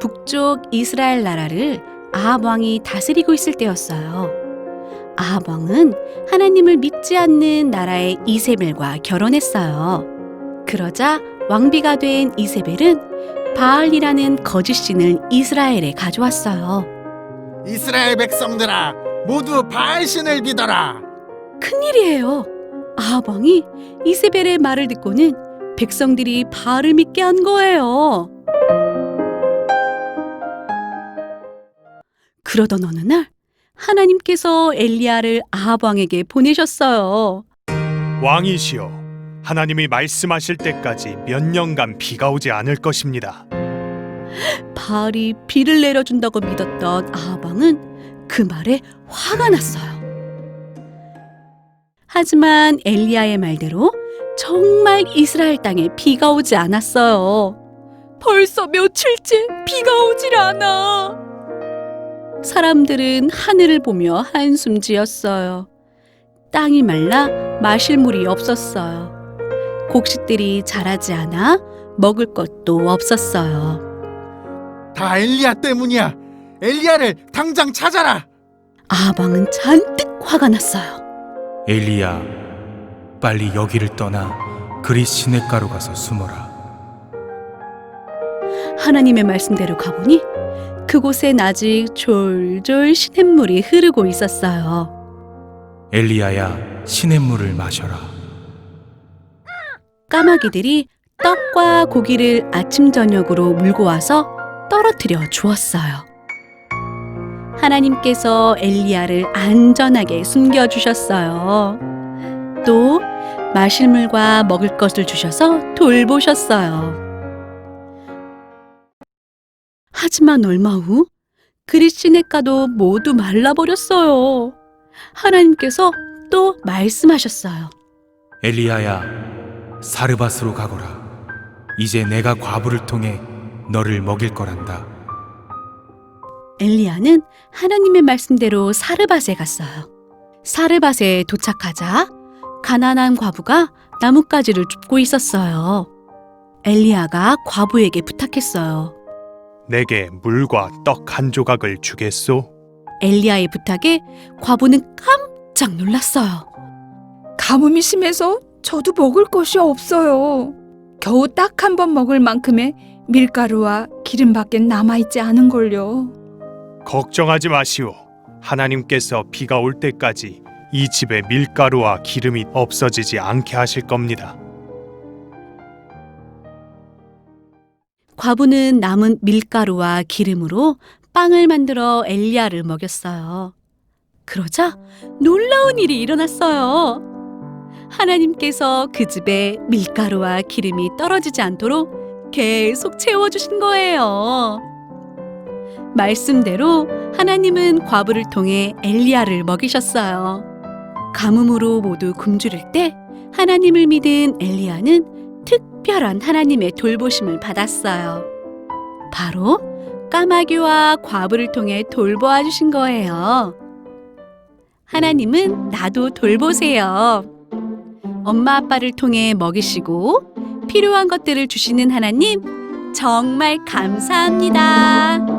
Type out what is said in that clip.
북쪽 이스라엘 나라를 아합 왕이 다스리고 있을 때였어요. 아합 왕은 하나님을 믿지 않는 나라의 이세벨과 결혼했어요. 그러자 왕비가 된 이세벨은 바알이라는 거짓 신을 이스라엘에 가져왔어요. 이스라엘 백성들아 모두 바알 신을 믿어라 큰일이에요. 아합 왕이 이세벨의 말을 듣고는 백성들이 바알을 믿게 한 거예요. 그러던 어느 날 하나님께서 엘리야를 아합 왕에게 보내셨어요. 왕이시여, 하나님이 말씀하실 때까지 몇 년간 비가 오지 않을 것입니다. 바알이 비를 내려준다고 믿었던 아합 왕은 그 말에 화가 났어요. 하지만 엘리야의 말대로 정말 이스라엘 땅에 비가 오지 않았어요. 벌써 며칠째 비가 오질 않아. 사람들은 하늘을 보며 한숨 지었어요. 땅이 말라 마실 물이 없었어요. 곡식들이 자라지 않아 먹을 것도 없었어요. 다 엘리야 때문이야 엘리야를 당장 찾아라 아방은 잔뜩 화가 났어요. 엘리야, 빨리 여기를 떠나 그리 시냇가로 가서 숨어라. 하나님의 말씀대로 가보니 그곳엔 아직 졸졸 시냇물이 흐르고 있었어요. 엘리야야, 시냇물을 마셔라. 까마귀들이 떡과 고기를 아침 저녁으로 물고 와서 떨어뜨려 주었어요. 하나님께서 엘리야를 안전하게 숨겨 주셨어요. 또 마실 물과 먹을 것을 주셔서 돌보셨어요. 하지만 얼마 후 그리시네가도 모두 말라버렸어요. 하나님께서 또 말씀하셨어요. 엘리야야, 사르밧으로 가거라. 이제 내가 과부를 통해 너를 먹일 거란다. 엘리야는 하나님의 말씀대로 사르밧에 갔어요. 사르밧에 도착하자 가난한 과부가 나뭇가지를 줍고 있었어요. 엘리야가 과부에게 부탁했어요. 내게 물과 떡 한 조각을 주겠소? 엘리야의 부탁에 과부는 깜짝 놀랐어요. 가뭄이 심해서 저도 먹을 것이 없어요. 겨우 딱 한 번 먹을 만큼의 밀가루와 기름밖에 남아있지 않은 걸요. 걱정하지 마시오. 하나님께서 비가 올 때까지 이 집에 밀가루와 기름이 없어지지 않게 하실 겁니다. 과부는 남은 밀가루와 기름으로 빵을 만들어 엘리야를 먹였어요. 그러자 놀라운 일이 일어났어요. 하나님께서 그 집에 밀가루와 기름이 떨어지지 않도록 계속 채워주신 거예요. 말씀대로 하나님은 과부를 통해 엘리야를 먹이셨어요. 가뭄으로 모두 굶주릴 때 하나님을 믿은 엘리야는 특별한 하나님의 돌보심을 받았어요. 바로 까마귀와 과부를 통해 돌보아 주신 거예요. 하나님은 나도 돌보세요. 엄마 아빠를 통해 먹이시고 필요한 것들을 주시는 하나님 정말 감사합니다.